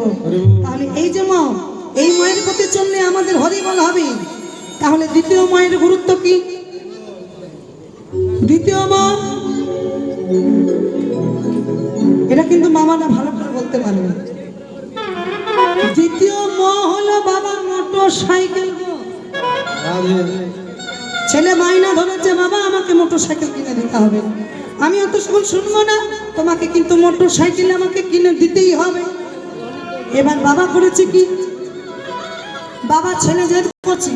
বল তাহলে এই যে মা, এই মায়ের পথে চললে আমাদের হরি বল হবে। তাহলে দ্বিতীয় মায়ের গুরুত্ব কি? দ্বিতীয় মা, এটা কিন্তু মামারা ভালো করে বলতে পারবে। দ্বিতীয় মা হলো বাবা মোটর সাইকেল। ছেলে মাইনা ধরেছে, বাবা, আমাকে মোটর সাইকেল কিনে দিতে হবে। আমি অত সময় শুনব না, তোমাকে কিন্তু মোটর সাইকেল আমাকে কিনে দিতেই হবে। এবার বাবা করেছে কি? বাবা ছেলে যেহেতু করছি।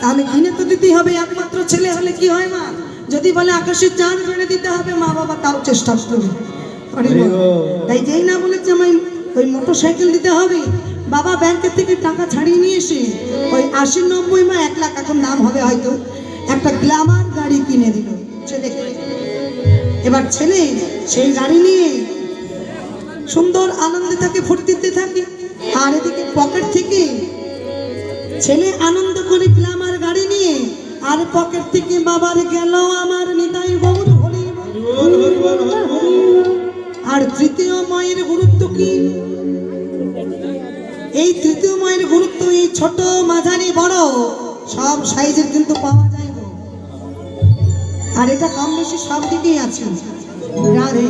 তাহলে কিনে তো দিতেই হবে একমাত্র ছেলে হলে কি হয় মা? যদি বলে আকাশের চাঁদ মেরে দিতে হবে মা বাবা তাও চেষ্টা করবে। তাই যেই না বলেছে আমায় ওই মোটর সাইকেল দিতে হবে বাবা ব্যাংকের থেকে টাকা ছাড়িয়ে নিয়ে এসে ওই আশি নব্বই মা এক লাখ এখন দাম হবে হয়তো একটা গ্ল্যামার গাড়ি কিনে দিল। ছেলেকে এবার ছেলে সেই গাড়ি নিয়ে সুন্দর আনন্দে থাকে ফুর্তিতে থাকে। আর এদিকে পকেট থেকে ছেলে আনন্দ করে গ্ল্যামার গাড়ি নিয়ে আর পকেট থেকে বাবার গেল আমার নিতাই হরি আর তৃতীয় মায়ের গুরুত্ব কি? এই তৃতীয় মায়ের গুরুত্ব এই ছোট মাঝারি বড় সব সাইজের কিন্তু পাওয়া যায় আর এটা কম বেশি সব দিকেই আছে। রাধে।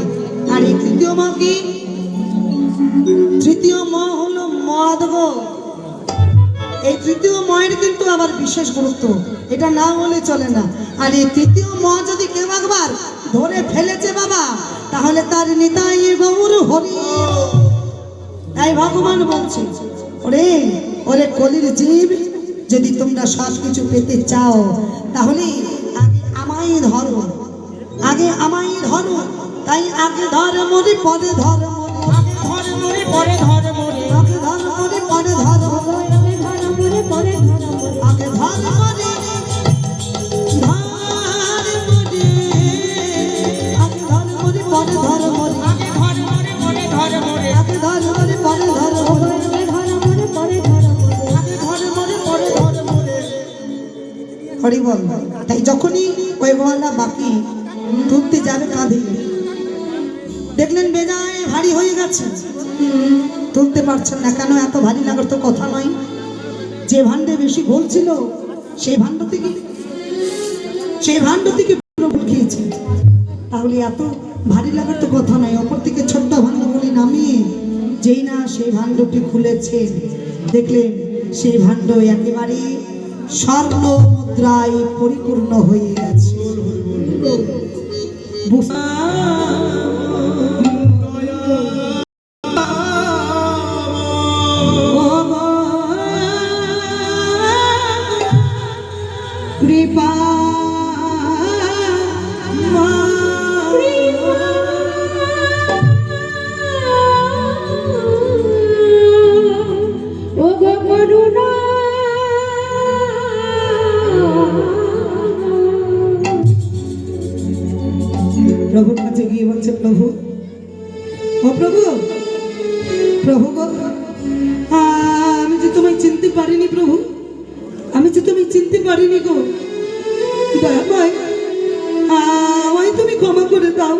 আর এই তৃতীয় মা কি? এই তৃতীয় মায়ের কিন্তু আবার বিশেষ গুরুত্ব। এটা না হলে চলে না। আর এই তৃতীয় মা যদি কেউ একবার ধরে ফেলেছে বাবা, তাহলে তার নিতাই গৌর হরি। তাই ভগবান বলছে, ওরে ওরে কলির জীব, যদি তোমরা সব কিছু পেতে চাও, তাহলে আগে আমায় ধরো। আগে আমায় ধরো। তাই আগে ধর মরে পরে ধর মরে পরে ধর মরে মরে আগে ধর মরে ধর মরে আগে ধর মরে পরে ধর মরে আগে ধর মরে পরে ধর মরে আগে ধর মরে পরে ধর মরে আগে ধর মরে পরে ধর মরে হরি বল তাই যখনই ওই বাকি তুলতে যাবে কাঁধে, দেখলেন বেজায় ভারী হয়ে গেছে। তুলতে পারছেন না, কেন এত ভারী লাগার তো কথা নয়। যে ভাণ্ডে বেশি ভুল ছিল সেই ভাণ্ড থেকে সেই ভাণ্ড থেকে ভুল খেয়েছে তাহলে এত ভারী লাগার তো কথা নয় অপর থেকে ছোট্ট ভাণ্ডগুলি নামিয়ে যেই না সেই ভাণ্ডটি খুলেছে। দেখলেন সেই ভাণ্ড একেবারে স্বর্ণ মুদ্রায় পরিপূর্ণ হয়ে গেছে। পারিনি গো। দয়াময় আমায় তুমি ক্ষমা করে দাও।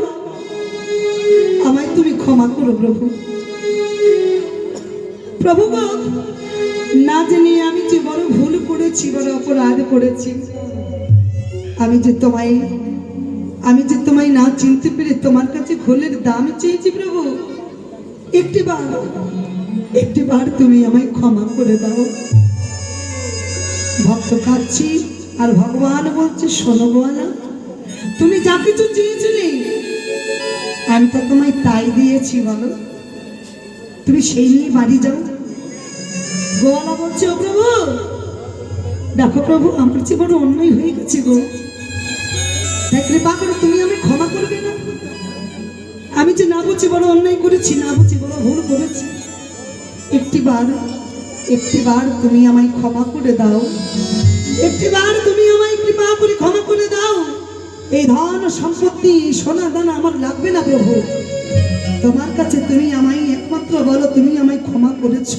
আমায় তুমি ক্ষমা করো প্রভু। প্রভু না জেনে আমি যে বড় ভুল করেছি, বড় অপরাধ করেছি, আমি যে তোমায়, আমি যে তোমায় না চিনতে পেরে তোমার কাছে ঘোলের দাম চেয়েছি প্রভু। একটি বার একটি বার তুমি আমায় ক্ষমা করে দাও। ভক্ত কাচ্ছি আর ভগবান বলছে, শোনো গোয়ালা, তুমি যা কিছু চেয়েছিলে, আমি তো তোমায় তাই দিয়েছি, বলো। তুমি সেই নিয়ে বাড়ি যাও। গোয়ালা বলছে, ও প্রভু, দেখো প্রভু, আমার যে বড় অন্যায় হয়ে গেছে গো। তাই কৃপা করে তুমি আমি ক্ষমা করবে না। আমি যে না বুঝি বড় অন্যায় করেছি, না বুঝি বড় ভুল করেছি একটিবার একটিবার তুমি আমায় ক্ষমা করে দাও। একটিবার তুমি আমায় কৃপা করে ক্ষমা করে দাও। এই ধন সম্পত্তি, সোনা, দানা আমার লাগবে না প্রভু। তোমার কাছে তুমি আমায় একমাত্র বলো, তুমি আমায় ক্ষমা করেছ।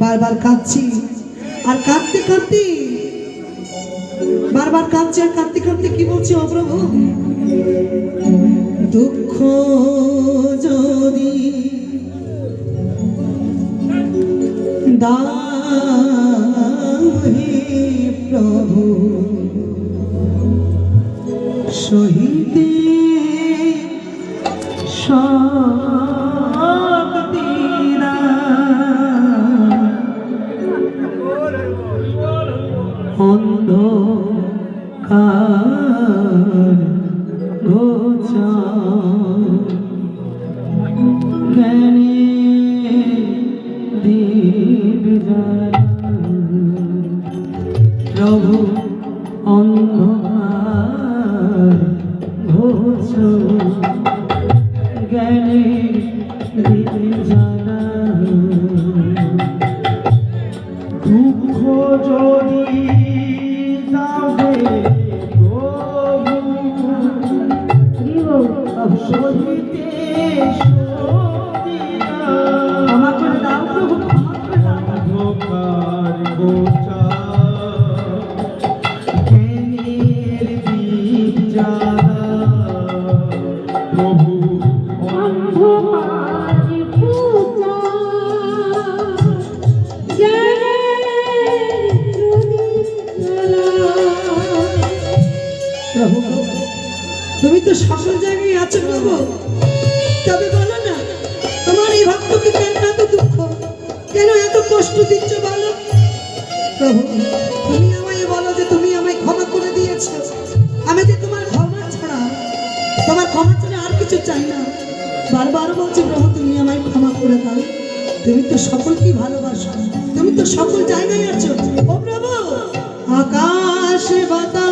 বারবার কাঁদছি আর কাঁদতে কাঁদতে, বারবার কাঁদছে আর কাঁদতে কাঁদতে কি বলছে ও প্রভু? দুঃখ যদি দাহি প্রভু। সহিতে শক্তিরা অন্ধকার গোচর। জ্ঞানে তুমি তো সকল জায়গায় তবে বলো না তোমার এই ভক্তকে কেন এত দুঃখ? কেন এত কষ্ট দিচ্ছ বলো? তুমি আমায় বলো যে তুমি আমায় ক্ষমা করে দিয়েছ। আমি যে তোমার ক্ষমা ছাড়া, তোমার ক্ষমা ছাড়া আর কিছু চাই না। বারবার বলছি, প্রভু, তুমি আমায় ক্ষমা করে দাও। তুমি তো সকলকেই ভালোবাসো। তুমি তো সকল জায়গায় আছো। ও প্রভু, আকাশ বাতাস